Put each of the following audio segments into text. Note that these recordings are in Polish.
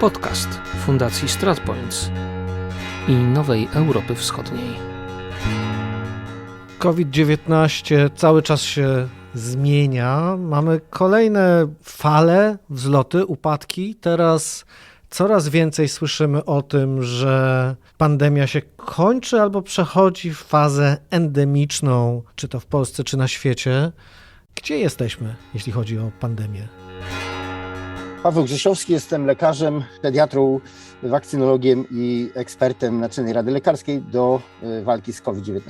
Podcast Fundacji StratPoints i Nowej Europy Wschodniej. COVID-19 cały czas się zmienia. Mamy kolejne fale, wzloty, upadki. Teraz coraz więcej słyszymy o tym, że pandemia się kończy albo przechodzi w fazę endemiczną, czy to w Polsce, czy na świecie. Gdzie jesteśmy, jeśli chodzi o pandemię? Paweł Grzesiowski, jestem lekarzem, pediatrą, wakcynologiem i ekspertem Naczelnej Rady Lekarskiej do y, walki z COVID-19.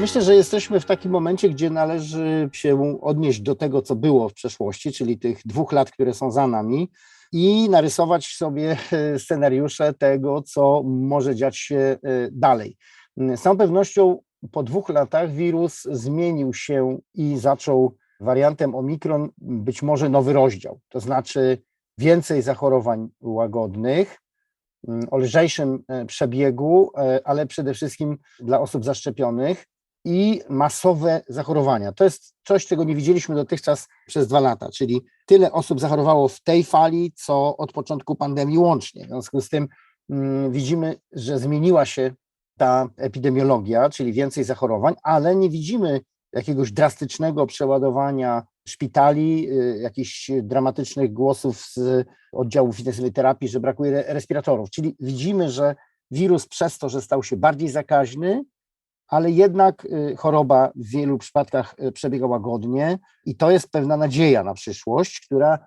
Myślę, że jesteśmy w takim momencie, gdzie należy się odnieść do tego, co było w przeszłości, czyli tych dwóch lat, które są za nami, i narysować sobie y, scenariusze tego, co może dziać się y, dalej. Z całą pewnością po dwóch latach wirus zmienił się i zaczął wariantem Omikron być może nowy rozdział, to znaczy więcej zachorowań łagodnych, mm, o lżejszym e, przebiegu, e, ale przede wszystkim dla osób zaszczepionych i masowe zachorowania. To jest coś, czego nie widzieliśmy dotychczas przez dwa lata, czyli tyle osób zachorowało w tej fali, co od początku pandemii łącznie. W związku z tym mm, widzimy, że zmieniła się ta epidemiologia, czyli więcej zachorowań, ale nie widzimy jakiegoś drastycznego przeładowania szpitali, y, jakichś dramatycznych głosów z oddziałów intensywnej terapii, że brakuje respiratorów. Czyli widzimy, że wirus przez to, że stał się bardziej zakaźny, ale jednak y, choroba w wielu przypadkach y, przebiega łagodnie i to jest pewna nadzieja na przyszłość, która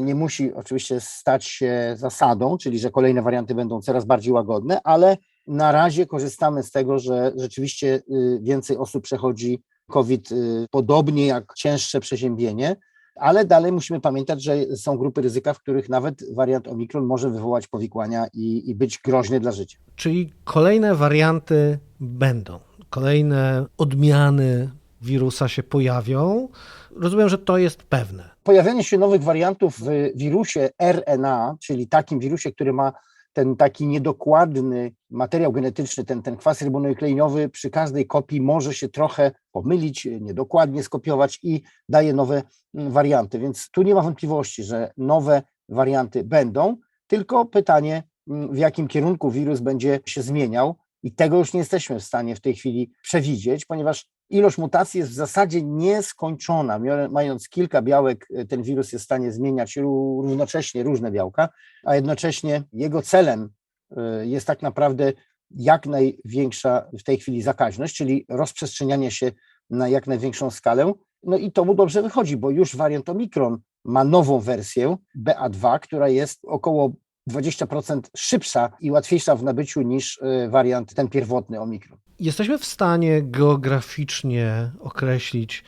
nie musi oczywiście stać się zasadą, czyli że kolejne warianty będą coraz bardziej łagodne, ale na razie korzystamy z tego, że rzeczywiście więcej osób przechodzi COVID y, podobnie jak cięższe przeziębienie, ale dalej musimy pamiętać, że są grupy ryzyka, w których nawet wariant Omikron może wywołać powikłania i, i być groźny dla życia. Czyli kolejne warianty będą, kolejne odmiany wirusa się pojawią. Rozumiem, że to jest pewne. Pojawianie się nowych wariantów w wirusie RNA, czyli takim wirusie, który ma ten taki niedokładny materiał genetyczny, ten, ten kwas ribonukleiniowy przy każdej kopii może się trochę pomylić, niedokładnie skopiować i daje nowe mm, warianty. Więc tu nie ma wątpliwości, że nowe warianty będą, tylko pytanie, mm, w jakim kierunku wirus będzie się zmieniał. I tego już nie jesteśmy w stanie w tej chwili przewidzieć, ponieważ ilość mutacji jest w zasadzie nieskończona. Mając kilka białek, e, ten wirus jest w stanie zmieniać równocześnie różne białka, a jednocześnie jego celem e, jest tak naprawdę jak największa w tej chwili zakaźność, czyli rozprzestrzenianie się na jak największą skalę. No i to mu dobrze wychodzi, bo już wariant Omikron ma nową wersję BA2, która jest około 20% szybsza i łatwiejsza w nabyciu niż e, wariant ten pierwotny Omikron. Jesteśmy w stanie geograficznie określić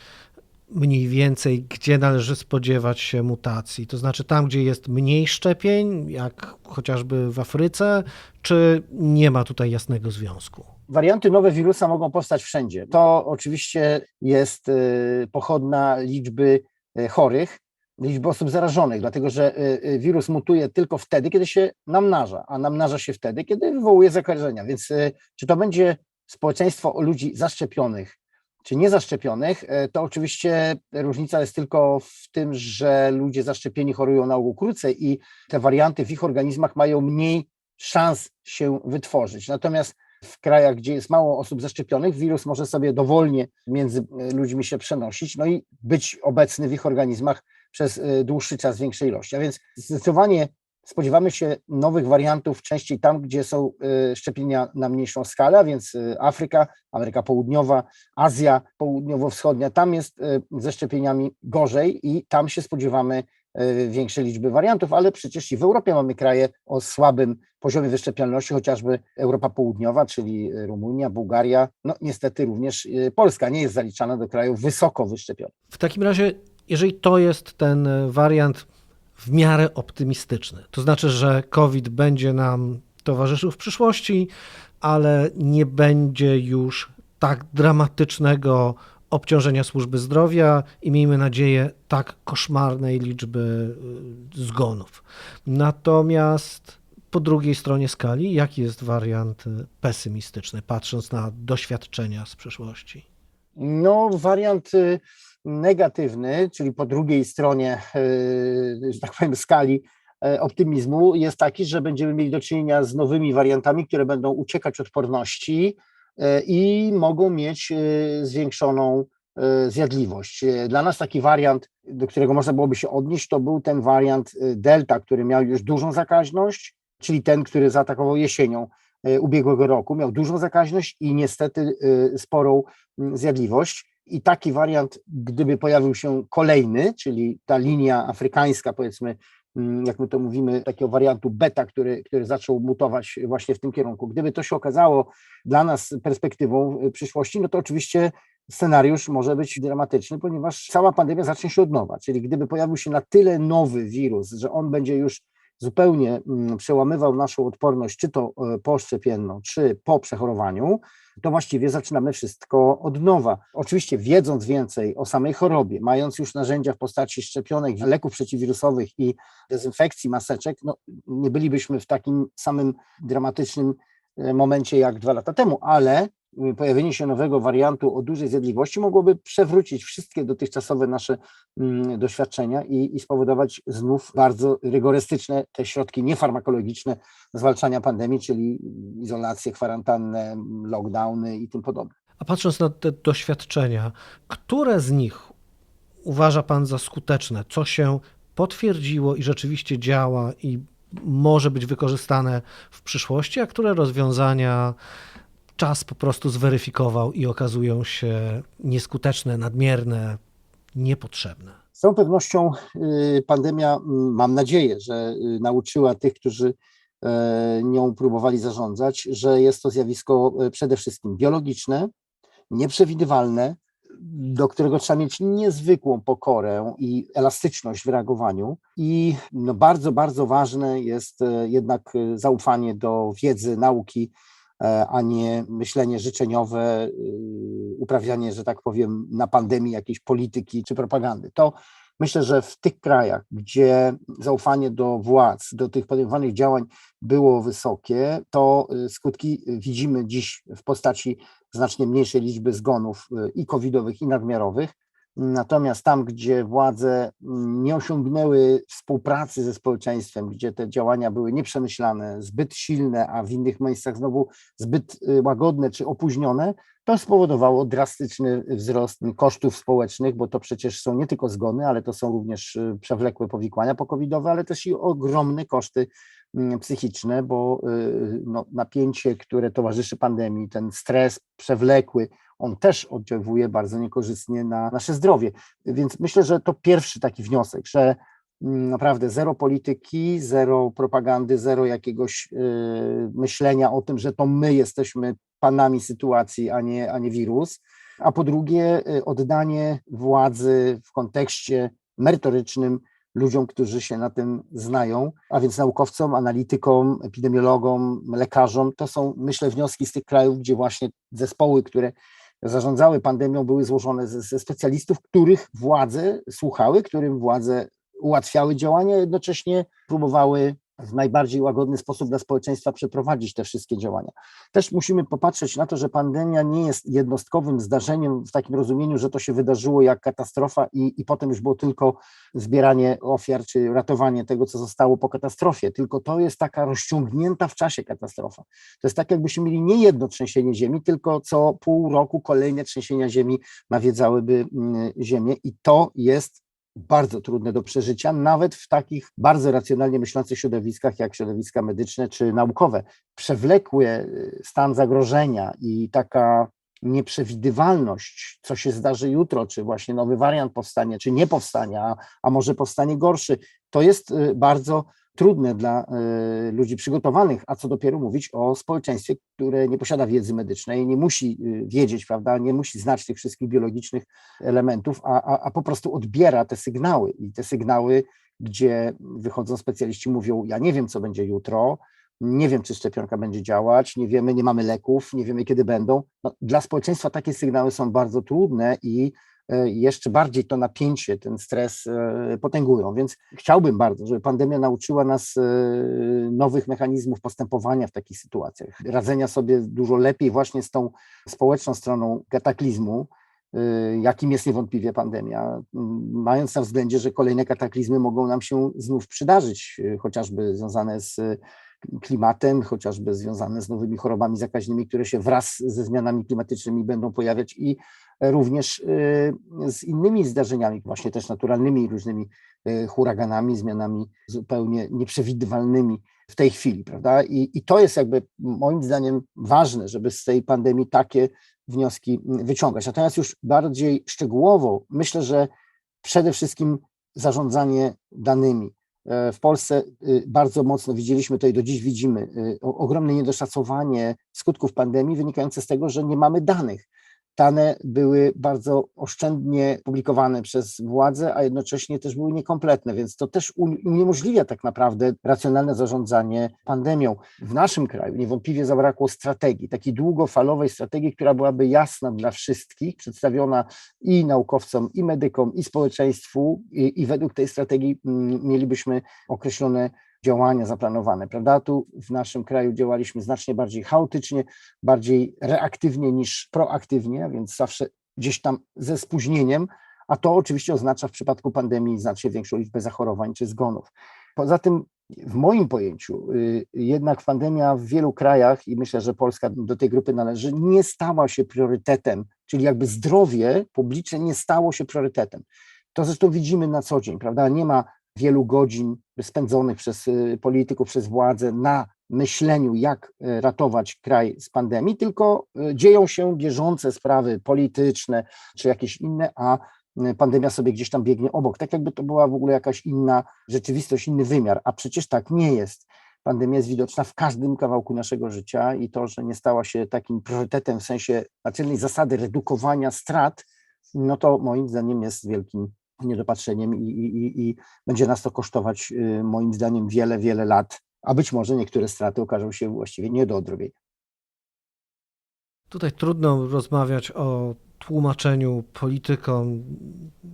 mniej więcej, gdzie należy spodziewać się mutacji. To znaczy tam, gdzie jest mniej szczepień, jak chociażby w Afryce, czy nie ma tutaj jasnego związku? Warianty nowe wirusa mogą powstać wszędzie. To oczywiście jest e, pochodna liczby e, chorych, liczby osób zarażonych, dlatego że y, y, wirus mutuje tylko wtedy, kiedy się namnaża, a namnaża się wtedy, kiedy wywołuje zakażenia. Więc y, czy to będzie społeczeństwo ludzi zaszczepionych, czy niezaszczepionych, to oczywiście różnica jest tylko w tym, że ludzie zaszczepieni chorują na ogół krócej i te warianty w ich organizmach mają mniej szans się wytworzyć. Natomiast w krajach, gdzie jest mało osób zaszczepionych, wirus może sobie dowolnie między ludźmi się przenosić, no i być obecny w ich organizmach przez y, dłuższy czas większej ilości. A więc zdecydowanie spodziewamy się nowych wariantów częściej tam, gdzie są y, szczepienia na mniejszą skalę, a więc y, Afryka, Ameryka Południowa, Azja Południowo-Wschodnia. Tam jest ze szczepieniami gorzej i tam się spodziewamy większej liczby wariantów, ale przecież i w Europie mamy kraje o słabym poziomie wyszczepialności, chociażby Europa Południowa, czyli Rumunia, Bułgaria, no niestety również Polska nie jest zaliczana do krajów wysoko wyszczepionych. W takim razie jeżeli to jest ten wariant w miarę optymistyczny, to znaczy, że COVID będzie nam towarzyszył w przyszłości, ale nie będzie już tak dramatycznego obciążenia służby zdrowia i miejmy nadzieję tak koszmarnej liczby y, zgonów. Natomiast po drugiej stronie skali, jaki jest wariant pesymistyczny, patrząc na doświadczenia z przeszłości? No, wariant negatywny, czyli po drugiej stronie, e, że tak powiem, skali, e, optymizmu jest taki, że będziemy mieli do czynienia z nowymi wariantami, które będą uciekać odporności e, i mogą mieć zwiększoną zjadliwość. Dla nas taki wariant, do którego można byłoby się odnieść, to był ten wariant Delta, który miał już dużą zakaźność, czyli ten, który zaatakował jesienią ubiegłego roku, miał dużą zakaźność i niestety sporą mm, zjadliwość. I taki wariant, gdyby pojawił się kolejny, czyli ta linia afrykańska, powiedzmy, mm, jak my to mówimy, takiego wariantu beta, który, który zaczął mutować właśnie w tym kierunku. Gdyby to się okazało dla nas perspektywą y, przyszłości, no to oczywiście scenariusz może być dramatyczny, ponieważ cała pandemia zacznie się od nowa. Czyli gdyby pojawił się na tyle nowy wirus, że on będzie już zupełnie mm, przełamywał naszą odporność, czy to e, poszczepienną, czy po przechorowaniu, to właściwie zaczynamy wszystko od nowa. Oczywiście wiedząc więcej o samej chorobie, mając już narzędzia w postaci szczepionek, leków przeciwwirusowych i dezynfekcji maseczek, no, nie bylibyśmy w takim samym dramatycznym momencie jak dwa lata temu, ale y, pojawienie się nowego wariantu o dużej zjadliwości mogłoby przewrócić wszystkie dotychczasowe nasze mm, doświadczenia i, i spowodować znów bardzo rygorystyczne te środki niefarmakologiczne zwalczania pandemii, czyli izolację, kwarantannę, lockdowny i tym podobne. A patrząc na te doświadczenia, które z nich uważa Pan za skuteczne? Co się potwierdziło i rzeczywiście działa i może być wykorzystane w przyszłości, a które rozwiązania czas po prostu zweryfikował i okazują się nieskuteczne, nadmierne, niepotrzebne? Z całą pewnością y, pandemia, mm, mam nadzieję, że y, nauczyła tych, którzy e, nią próbowali zarządzać, że jest to zjawisko e, przede wszystkim biologiczne, nieprzewidywalne, do którego trzeba mieć niezwykłą pokorę i elastyczność w reagowaniu. I no bardzo, bardzo ważne jest e, jednak e, zaufanie do wiedzy, nauki, e, a nie myślenie życzeniowe, uprawianie, że tak powiem, na pandemii jakiejś polityki czy propagandy. To myślę, że w tych krajach, gdzie zaufanie do władz, do tych podejmowanych działań było wysokie, to y, skutki widzimy dziś w postaci znacznie mniejszej liczby zgonów y, i covidowych, i nadmiarowych. Natomiast tam, gdzie władze mm, nie osiągnęły współpracy ze społeczeństwem, gdzie te działania były nieprzemyślane, zbyt silne, a w innych miejscach znowu zbyt y, łagodne czy opóźnione, to spowodowało drastyczny wzrost kosztów społecznych, bo to przecież są nie tylko zgony, ale to są również y, przewlekłe powikłania pokowidowe, ale też i ogromne koszty mm, psychiczne, bo y, no, napięcie, które towarzyszy pandemii, ten stres przewlekły, on też oddziałuje bardzo niekorzystnie na nasze zdrowie. Więc myślę, że to pierwszy taki wniosek, że mm, naprawdę zero polityki, zero propagandy, zero jakiegoś y, myślenia o tym, że to my jesteśmy panami sytuacji, a nie, a nie wirus. A po drugie, y, oddanie władzy w kontekście merytorycznym ludziom, którzy się na tym znają, a więc naukowcom, analitykom, epidemiologom, lekarzom. To są, myślę, wnioski z tych krajów, gdzie właśnie zespoły, które zarządzały pandemią, były złożone ze, ze specjalistów, których władze słuchały, którym władze ułatwiały działania, jednocześnie próbowały w najbardziej łagodny sposób dla społeczeństwa przeprowadzić te wszystkie działania. Też musimy popatrzeć na to, że pandemia nie jest jednostkowym zdarzeniem w takim rozumieniu, że to się wydarzyło jak katastrofa i, i potem już było tylko zbieranie ofiar czy ratowanie tego, co zostało po katastrofie, tylko to jest taka rozciągnięta w czasie katastrofa. To jest tak, jakbyśmy mieli nie jedno trzęsienie ziemi, tylko co pół roku kolejne trzęsienia ziemi nawiedzałyby mm, ziemię i to jest bardzo trudne do przeżycia, nawet w takich bardzo racjonalnie myślących środowiskach jak środowiska medyczne czy naukowe. Przewlekły y, stan zagrożenia i taka nieprzewidywalność, co się zdarzy jutro, czy właśnie nowy wariant powstanie, czy nie powstanie, a, a może powstanie gorszy, to jest y, bardzo trudne dla y, ludzi przygotowanych, a co dopiero mówić o społeczeństwie, które nie posiada wiedzy medycznej, nie musi y, wiedzieć, prawda, nie musi znać tych wszystkich biologicznych elementów, a, a, a po prostu odbiera te sygnały i te sygnały, gdzie wychodzą specjaliści, mówią, ja nie wiem, co będzie jutro, nie wiem, czy szczepionka będzie działać, nie wiemy, nie mamy leków, nie wiemy, kiedy będą. No, dla społeczeństwa takie sygnały są bardzo trudne i e, jeszcze bardziej to napięcie, ten stres e, potęgują. Więc chciałbym bardzo, żeby pandemia nauczyła nas e, nowych mechanizmów postępowania w takich sytuacjach, radzenia sobie dużo lepiej właśnie z tą społeczną stroną kataklizmu, jakim jest niewątpliwie pandemia, mając na względzie, że kolejne kataklizmy mogą nam się znów przydarzyć, chociażby związane z klimatem, chociażby związane z nowymi chorobami zakaźnymi, które się wraz ze zmianami klimatycznymi będą pojawiać i również y, z innymi zdarzeniami, właśnie też naturalnymi, różnymi y, huraganami, zmianami zupełnie nieprzewidywalnymi w tej chwili, prawda? I, I to jest jakby moim zdaniem ważne, żeby z tej pandemii takie wnioski wyciągać. Natomiast już bardziej szczegółowo myślę, że przede wszystkim zarządzanie danymi, w Polsce y, bardzo mocno widzieliśmy to i do dziś widzimy y, ogromne niedoszacowanie skutków pandemii wynikające z tego, że nie mamy danych dane były bardzo oszczędnie publikowane przez władze, a jednocześnie też były niekompletne, więc to też uniemożliwia tak naprawdę racjonalne zarządzanie pandemią. W naszym kraju niewątpliwie zabrakło strategii, takiej długofalowej strategii, która byłaby jasna dla wszystkich, przedstawiona i naukowcom, i medykom, i społeczeństwu, i, i według tej strategii mm, mielibyśmy określone działania zaplanowane, prawda? Tu w naszym kraju działaliśmy znacznie bardziej chaotycznie, bardziej reaktywnie niż proaktywnie, więc zawsze gdzieś tam ze spóźnieniem, a to oczywiście oznacza w przypadku pandemii znacznie większą liczbę zachorowań czy zgonów. Poza tym w moim pojęciu y, jednak pandemia w wielu krajach, i myślę, że Polska do tej grupy należy, nie stała się priorytetem, czyli jakby zdrowie publiczne nie stało się priorytetem. To zresztą widzimy na co dzień, prawda? Nie ma wielu godzin spędzonych przez y, polityków, przez władze na myśleniu, jak y, ratować kraj z pandemii, tylko y, dzieją się bieżące sprawy polityczne czy jakieś inne, a pandemia sobie gdzieś tam biegnie obok, tak jakby to była w ogóle jakaś inna rzeczywistość, inny wymiar, a przecież tak nie jest. Pandemia jest widoczna w każdym kawałku naszego życia i to, że nie stała się takim priorytetem w sensie naczelnej zasady redukowania strat, no to moim zdaniem jest wielkim niedopatrzeniem i, i, i będzie nas to kosztować y, moim zdaniem wiele, wiele lat, a być może niektóre straty okażą się właściwie nie do odrobienia. Tutaj trudno rozmawiać o tłumaczeniu politykom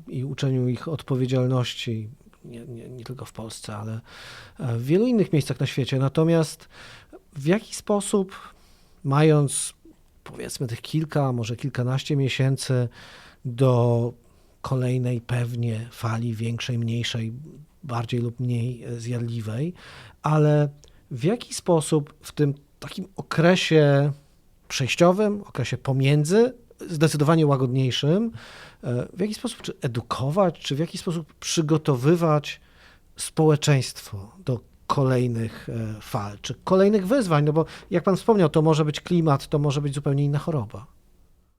i uczeniu ich odpowiedzialności, nie, nie, nie, tylko w Polsce, ale w wielu innych miejscach na świecie. Natomiast w jaki sposób, mając powiedzmy tych kilka, może kilkanaście miesięcy do kolejnej pewnie fali większej, mniejszej, bardziej lub mniej zjadliwej, ale w jaki sposób w tym takim okresie przejściowym, okresie pomiędzy, zdecydowanie łagodniejszym, e, w jaki sposób czy edukować, czy w jaki sposób przygotowywać społeczeństwo do kolejnych e, fal, czy kolejnych wyzwań, no bo jak pan wspomniał, to może być klimat, to może być zupełnie inna choroba.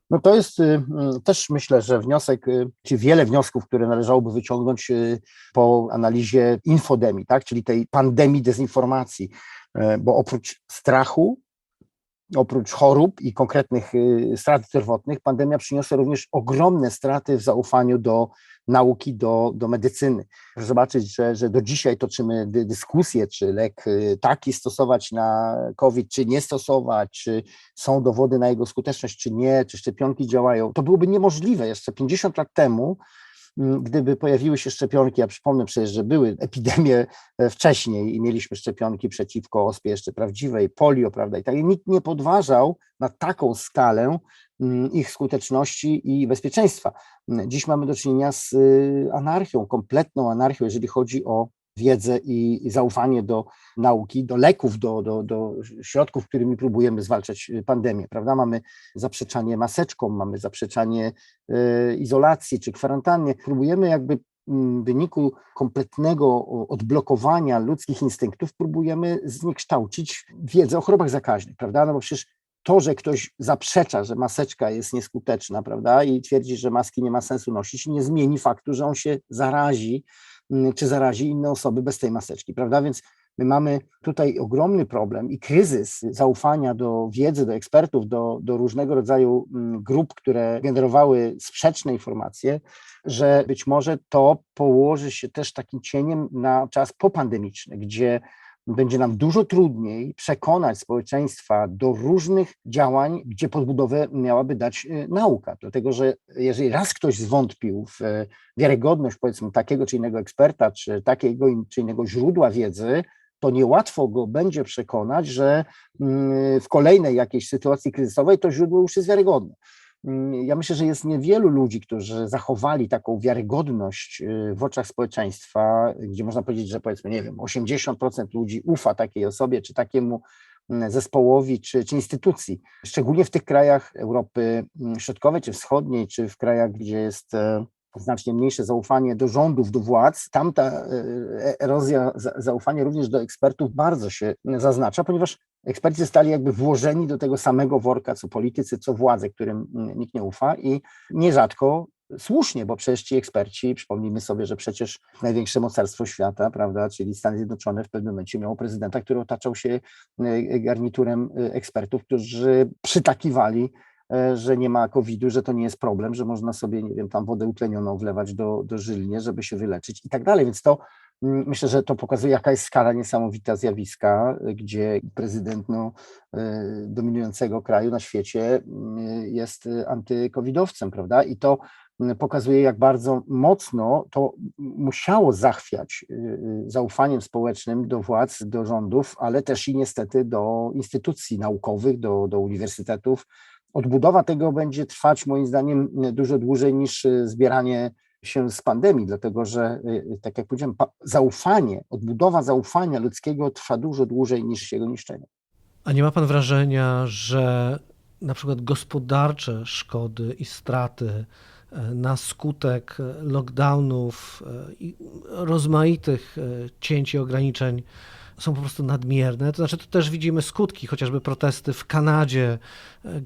No to jest y, y, też myślę, że wniosek, y, czy wiele wniosków, które należałoby wyciągnąć po analizie infodemii, tak, czyli tej pandemii dezinformacji, bo oprócz strachu, oprócz chorób i konkretnych strat zdrowotnych, pandemia przyniosła również ogromne straty w zaufaniu do nauki do, do medycyny. Proszę zobaczyć, że, że do dzisiaj toczymy dyskusję, czy lek y, taki stosować na COVID, czy nie stosować, czy są dowody na jego skuteczność, czy nie, czy szczepionki działają. To byłoby niemożliwe jeszcze 50 lat temu, mm, gdyby pojawiły się szczepionki, ja przypomnę przecież, że były epidemie e, wcześniej i mieliśmy szczepionki przeciwko ospie jeszcze prawdziwej, polio, prawda, i tak, nikt nie podważał na taką skalę ich skuteczności i bezpieczeństwa. Dziś mamy do czynienia z y, anarchią, kompletną anarchią, jeżeli chodzi o wiedzę i zaufanie do nauki, do leków, do, do, do środków, którymi próbujemy zwalczać y, pandemię, prawda? Mamy zaprzeczanie maseczkom, mamy zaprzeczanie y, izolacji czy kwarantannie. Próbujemy jakby mm, w wyniku kompletnego odblokowania ludzkich instynktów próbujemy zniekształcić wiedzę o chorobach zakaźnych, prawda? No bo przecież to, że ktoś zaprzecza, że maseczka jest nieskuteczna, prawda, i twierdzi, że maski nie ma sensu nosić, nie zmieni faktu, że on się zarazi, mm, czy zarazi inne osoby bez tej maseczki, prawda? Więc my mamy tutaj ogromny problem i kryzys zaufania do wiedzy, do ekspertów, do, do różnego rodzaju mm, grup, które generowały sprzeczne informacje, że być może to położy się też takim cieniem na czas popandemiczny, gdzie będzie nam dużo trudniej przekonać społeczeństwa do różnych działań, gdzie podbudowę miałaby dać y, nauka. Dlatego, że jeżeli raz ktoś zwątpił w e, wiarygodność, powiedzmy, takiego czy innego eksperta, czy takiego czy innego źródła wiedzy, to niełatwo go będzie przekonać, że mm, w kolejnej jakiejś sytuacji kryzysowej to źródło już jest wiarygodne. Mm, ja myślę, że jest niewielu ludzi, którzy zachowali taką wiarygodność y, w oczach społeczeństwa, gdzie można powiedzieć, że powiedzmy, nie wiem, 80% ludzi ufa takiej osobie, czy takiemu mm, zespołowi, czy, czy instytucji. Szczególnie w tych krajach Europy mm, Środkowej, czy Wschodniej, czy w krajach, gdzie jest e, znacznie mniejsze zaufanie do rządów, do władz, tam ta e, erozja za- zaufania również do ekspertów bardzo się zaznacza, ponieważ eksperci zostali jakby włożeni do tego samego worka, co politycy, co władze, którym mm, nikt nie ufa i nierzadko słusznie, bo przecież ci eksperci, przypomnijmy sobie, że przecież największe mocarstwo świata, prawda, czyli Stany Zjednoczone w pewnym momencie miało prezydenta, który otaczał się e, garniturem e, ekspertów, którzy przytakiwali e, że nie ma COVID-u, że to nie jest problem, że można sobie, nie wiem, tam wodę utlenioną wlewać do, do żylnie, żeby się wyleczyć i tak dalej. Więc to myślę, że to pokazuje, jaka jest skala niesamowita zjawiska, y, gdzie prezydent no, y, dominującego kraju na świecie y, jest y, antykowidowcem, prawda? I to mm, pokazuje, jak bardzo mocno to musiało zachwiać zaufaniem społecznym do władz, do rządów, ale też i niestety do instytucji naukowych, do, do uniwersytetów, odbudowa tego będzie trwać moim zdaniem dużo dłużej niż zbieranie się z pandemii, dlatego że, y, tak jak powiedziałem, zaufanie, odbudowa zaufania ludzkiego trwa dużo dłużej niż jego niszczenie. A nie ma pan wrażenia, że na przykład gospodarcze szkody i straty e, na skutek e, lockdownów e, i rozmaitych cięć i ograniczeń są po prostu nadmierne? To znaczy, to też widzimy skutki, chociażby protesty w Kanadzie,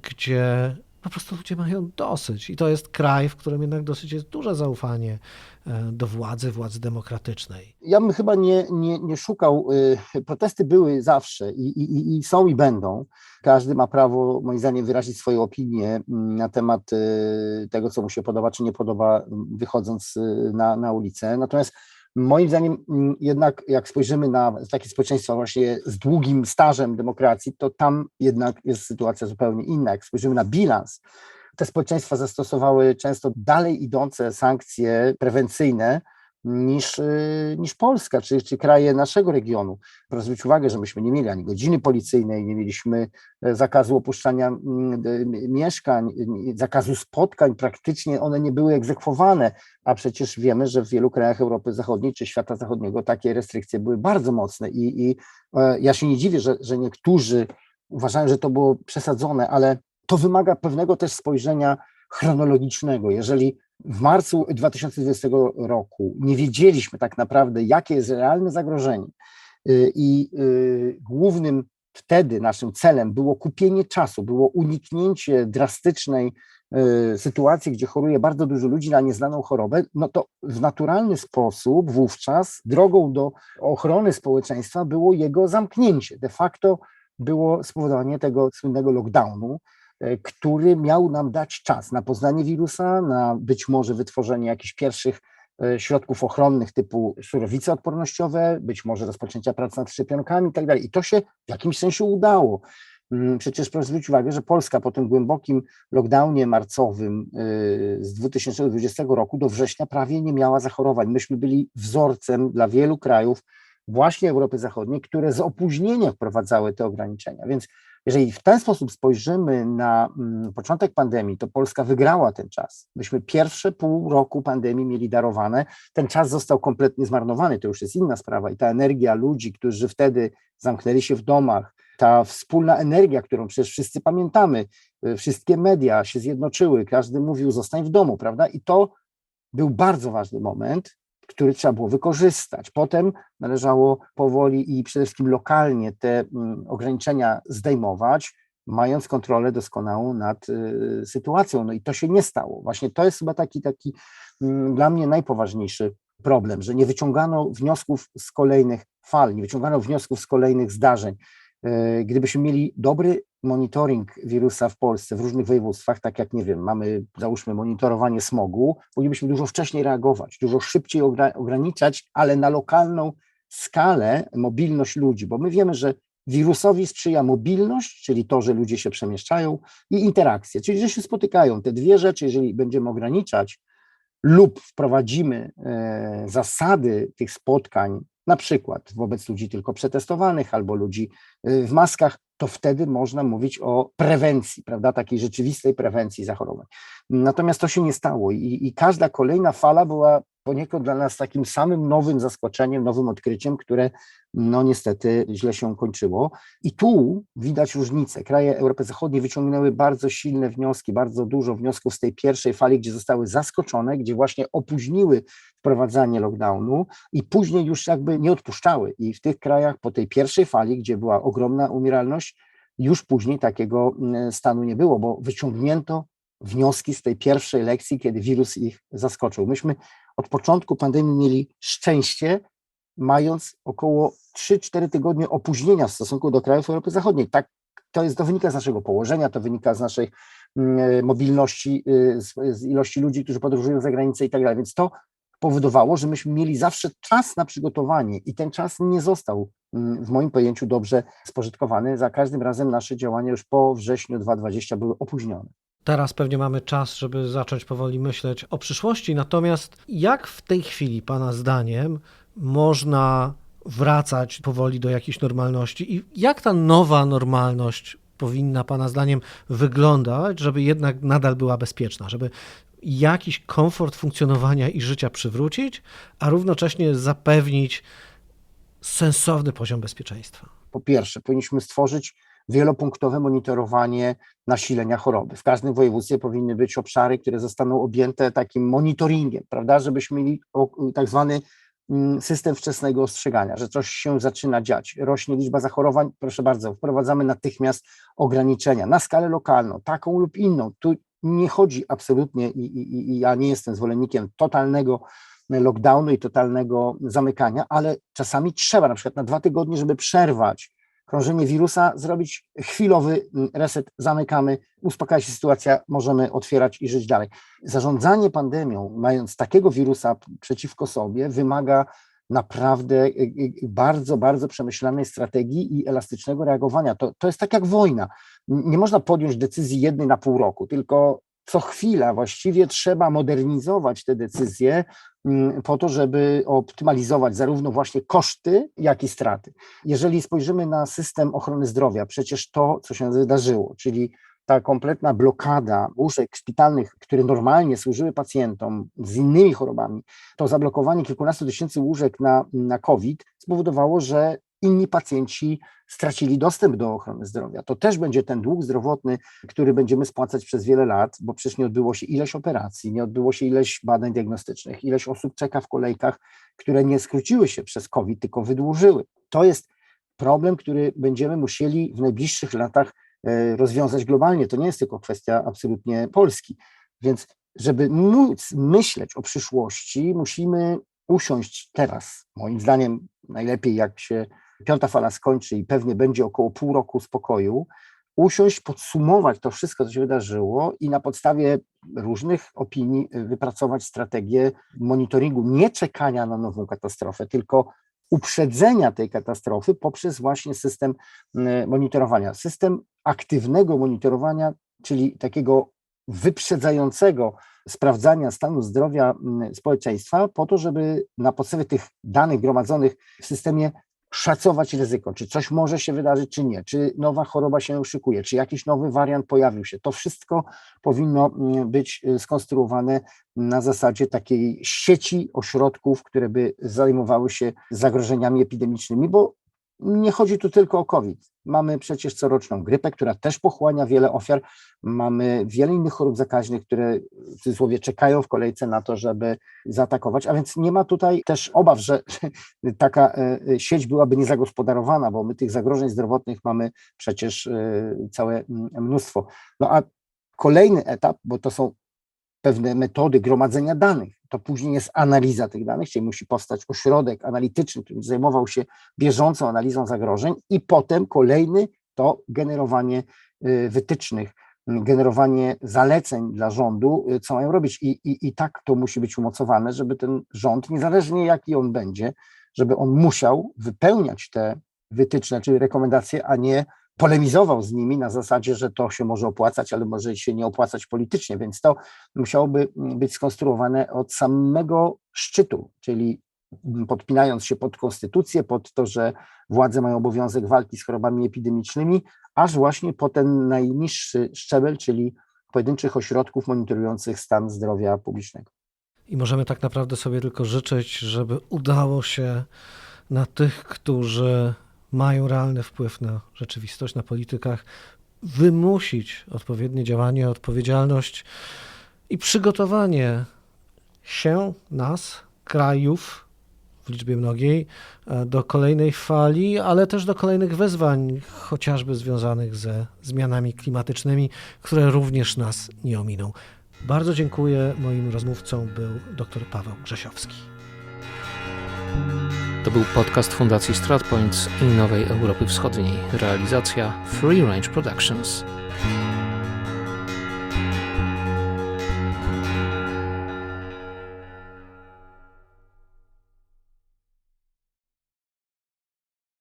gdzie po prostu ludzie mają dosyć. I to jest kraj, w którym jednak dosyć jest duże zaufanie e, do władzy, władzy demokratycznej. Ja bym chyba nie, nie, nie szukał, y, protesty były zawsze i, i, i- są i będą. Każdy ma prawo, moim zdaniem, wyrazić swoją opinię mm, na temat y, tego, co mu się podoba, czy nie podoba, mm, wychodząc na, na ulicę. Natomiast moim zdaniem, mm, jednak jak spojrzymy na takie społeczeństwa właśnie z długim stażem demokracji, to tam jednak jest sytuacja zupełnie inna. Jak spojrzymy na bilans, te społeczeństwa zastosowały często dalej idące sankcje prewencyjne, niż, y, niż Polska, czy, czy kraje naszego regionu. Proszę zwrócić uwagę, że myśmy nie mieli ani godziny policyjnej, nie mieliśmy e, zakazu opuszczania mieszkań, zakazu spotkań, praktycznie one nie były egzekwowane, a przecież wiemy, że w wielu krajach Europy Zachodniej czy świata zachodniego takie restrykcje były bardzo mocne i, i e, ja się nie dziwię, że, że niektórzy uważają, że to było przesadzone, ale to wymaga pewnego też spojrzenia chronologicznego. Jeżeli w marcu 2020 roku nie wiedzieliśmy tak naprawdę, jakie jest realne zagrożenie y, i y, głównym wtedy naszym celem było kupienie czasu, było uniknięcie drastycznej y, sytuacji, gdzie choruje bardzo dużo ludzi na nieznaną chorobę, no to w naturalny sposób wówczas drogą do ochrony społeczeństwa było jego zamknięcie. De facto było spowodowanie tego słynnego lockdownu, który miał nam dać czas na poznanie wirusa, na być może wytworzenie jakichś pierwszych e, środków ochronnych typu surowice odpornościowe, być może rozpoczęcia prac nad szczepionkami i tak. I to się w jakimś sensie udało. Mm, Przecież proszę zwrócić uwagę, że Polska po tym głębokim lockdownie marcowym y, z 2020 roku do września prawie nie miała zachorowań. Myśmy byli wzorcem dla wielu krajów właśnie Europy Zachodniej, które z opóźnieniem wprowadzały te ograniczenia. Więc jeżeli w ten sposób spojrzymy na mm, początek pandemii, to Polska wygrała ten czas. Myśmy pierwsze pół roku pandemii mieli darowane. Ten czas został kompletnie zmarnowany, to już jest inna sprawa. I ta energia ludzi, którzy wtedy zamknęli się w domach, ta wspólna energia, którą przecież wszyscy pamiętamy, y, wszystkie media się zjednoczyły, każdy mówił zostań w domu, prawda? I to był bardzo ważny moment, który trzeba było wykorzystać. Potem należało powoli i przede wszystkim lokalnie te mm, ograniczenia zdejmować, mając kontrolę doskonałą nad y, sytuacją. No i to się nie stało. Właśnie to jest chyba taki, taki mm, dla mnie najpoważniejszy problem, że nie wyciągano wniosków z kolejnych fal, nie wyciągano wniosków z kolejnych zdarzeń. Y, Gdybyśmy mieli dobry monitoring wirusa w Polsce, w różnych województwach, tak jak, nie wiem, mamy, załóżmy, monitorowanie smogu, moglibyśmy dużo wcześniej reagować, dużo szybciej ogra- ograniczać, ale na lokalną skalę mobilność ludzi, bo my wiemy, że wirusowi sprzyja mobilność, czyli to, że ludzie się przemieszczają, i interakcje, czyli że się spotykają. Te dwie rzeczy, jeżeli będziemy ograniczać lub wprowadzimy e, zasady tych spotkań, na przykład wobec ludzi tylko przetestowanych albo ludzi e, w maskach, to wtedy można mówić o prewencji, prawda, takiej rzeczywistej prewencji zachorowań. Natomiast to się nie stało i, i każda kolejna fala była poniekąd dla nas takim samym nowym zaskoczeniem, nowym odkryciem, które no niestety źle się kończyło. I tu widać różnicę. Kraje Europy Zachodniej wyciągnęły bardzo silne wnioski, bardzo dużo wniosków z tej pierwszej fali, gdzie zostały zaskoczone, gdzie właśnie opóźniły wprowadzanie lockdownu i później już jakby nie odpuszczały. I w tych krajach po tej pierwszej fali, gdzie była ogromna umieralność, już później takiego mm, stanu nie było, bo wyciągnięto wnioski z tej pierwszej lekcji, kiedy wirus ich zaskoczył. Myśmy od początku pandemii mieli szczęście, mając około 3-4 tygodnie opóźnienia w stosunku do krajów Europy Zachodniej. Tak, to, jest, to wynika z naszego położenia, to wynika z naszej mm, mobilności, y, z, z ilości ludzi, którzy podróżują za granicę i tak dalej. Więc to powodowało, że myśmy mieli zawsze czas na przygotowanie i ten czas nie został mm, w moim pojęciu dobrze spożytkowany. Za każdym razem nasze działania już po wrześniu 2020 były opóźnione. Teraz pewnie mamy czas, żeby zacząć powoli myśleć o przyszłości. Natomiast jak w tej chwili, Pana zdaniem, można wracać powoli do jakiejś normalności i jak ta nowa normalność powinna Pana zdaniem wyglądać, żeby jednak nadal była bezpieczna, żeby jakiś komfort funkcjonowania i życia przywrócić, a równocześnie zapewnić sensowny poziom bezpieczeństwa? Po pierwsze, powinniśmy stworzyć wielopunktowe monitorowanie nasilenia choroby. W każdym województwie powinny być obszary, które zostaną objęte takim monitoringiem, prawda, żebyśmy mieli tak zwany mm, system wczesnego ostrzegania, że coś się zaczyna dziać, rośnie liczba zachorowań, proszę bardzo, wprowadzamy natychmiast ograniczenia na skalę lokalną, taką lub inną. Tu nie chodzi absolutnie i, i, i ja nie jestem zwolennikiem totalnego lockdownu i totalnego zamykania, ale czasami trzeba na przykład na dwa tygodnie, żeby przerwać krążenie wirusa, zrobić chwilowy reset, zamykamy, uspokaja się sytuacja, możemy otwierać i żyć dalej. Zarządzanie pandemią, mając takiego wirusa przeciwko sobie, wymaga naprawdę y, y, bardzo, bardzo przemyślanej strategii i elastycznego reagowania. To, to jest tak jak wojna. Nie można podjąć decyzji jednej na pół roku, tylko co chwila właściwie trzeba modernizować te decyzje mm, po to, żeby optymalizować zarówno właśnie koszty, jak i straty. Jeżeli spojrzymy na system ochrony zdrowia, przecież to, co się wydarzyło, czyli ta kompletna blokada łóżek szpitalnych, które normalnie służyły pacjentom z innymi chorobami, to zablokowanie kilkunastu tysięcy łóżek na, na COVID spowodowało, że inni pacjenci stracili dostęp do ochrony zdrowia. To też będzie ten dług zdrowotny, który będziemy spłacać przez wiele lat, bo przecież nie odbyło się ileś operacji, nie odbyło się ileś badań diagnostycznych, ileś osób czeka w kolejkach, które nie skróciły się przez COVID, tylko wydłużyły. To jest problem, który będziemy musieli w najbliższych latach e, rozwiązać globalnie. To nie jest tylko kwestia absolutnie Polski. Więc żeby móc myśleć o przyszłości, musimy usiąść teraz, moim zdaniem najlepiej jak się piąta fala skończy i pewnie będzie około pół roku spokoju, usiąść, podsumować to wszystko, co się wydarzyło i na podstawie różnych opinii wypracować strategię monitoringu, nie czekania na nową katastrofę, tylko uprzedzenia tej katastrofy poprzez właśnie system monitorowania. System aktywnego monitorowania, czyli takiego wyprzedzającego sprawdzania stanu zdrowia społeczeństwa, po to, żeby na podstawie tych danych gromadzonych w systemie szacować ryzyko, czy coś może się wydarzyć, czy nie, czy nowa choroba się szykuje, czy jakiś nowy wariant pojawił się. To wszystko powinno mm, być y, skonstruowane na zasadzie takiej sieci ośrodków, które by zajmowały się zagrożeniami epidemicznymi, bo nie chodzi tu tylko o COVID. Mamy przecież coroczną grypę, która też pochłania wiele ofiar. Mamy wiele innych chorób zakaźnych, które w cudzysłowie czekają w kolejce na to, żeby zaatakować. A więc nie ma tutaj też obaw, że taka e, sieć byłaby niezagospodarowana, bo my tych zagrożeń zdrowotnych mamy przecież e, całe mnóstwo. No a kolejny etap, bo to są pewne metody gromadzenia danych. To później jest analiza tych danych, czyli musi powstać ośrodek analityczny, który zajmował się bieżącą analizą zagrożeń, i potem kolejny to generowanie y, wytycznych, generowanie zaleceń dla rządu, y, co mają robić. I, i, I tak to musi być umocowane, żeby ten rząd, niezależnie jaki on będzie, żeby on musiał wypełniać te wytyczne czy rekomendacje, a nie polemizował z nimi na zasadzie, że to się może opłacać, ale może się nie opłacać politycznie, więc to musiałoby być skonstruowane od samego szczytu, czyli podpinając się pod konstytucję, pod to, że władze mają obowiązek walki z chorobami epidemicznymi, aż właśnie po ten najniższy szczebel, czyli pojedynczych ośrodków monitorujących stan zdrowia publicznego. I możemy tak naprawdę sobie tylko życzyć, żeby udało się na tych, którzy mają realny wpływ na rzeczywistość, na politykach, wymusić odpowiednie działanie, odpowiedzialność i przygotowanie się, nas, krajów w liczbie mnogiej, e, do kolejnej fali, ale też do kolejnych wyzwań, chociażby związanych ze zmianami klimatycznymi, które również nas nie ominą. Bardzo dziękuję. Moim rozmówcą był dr Paweł Grzesiowski. To był podcast Fundacji StratPoints i Nowej Europy Wschodniej. Realizacja Free Range Productions.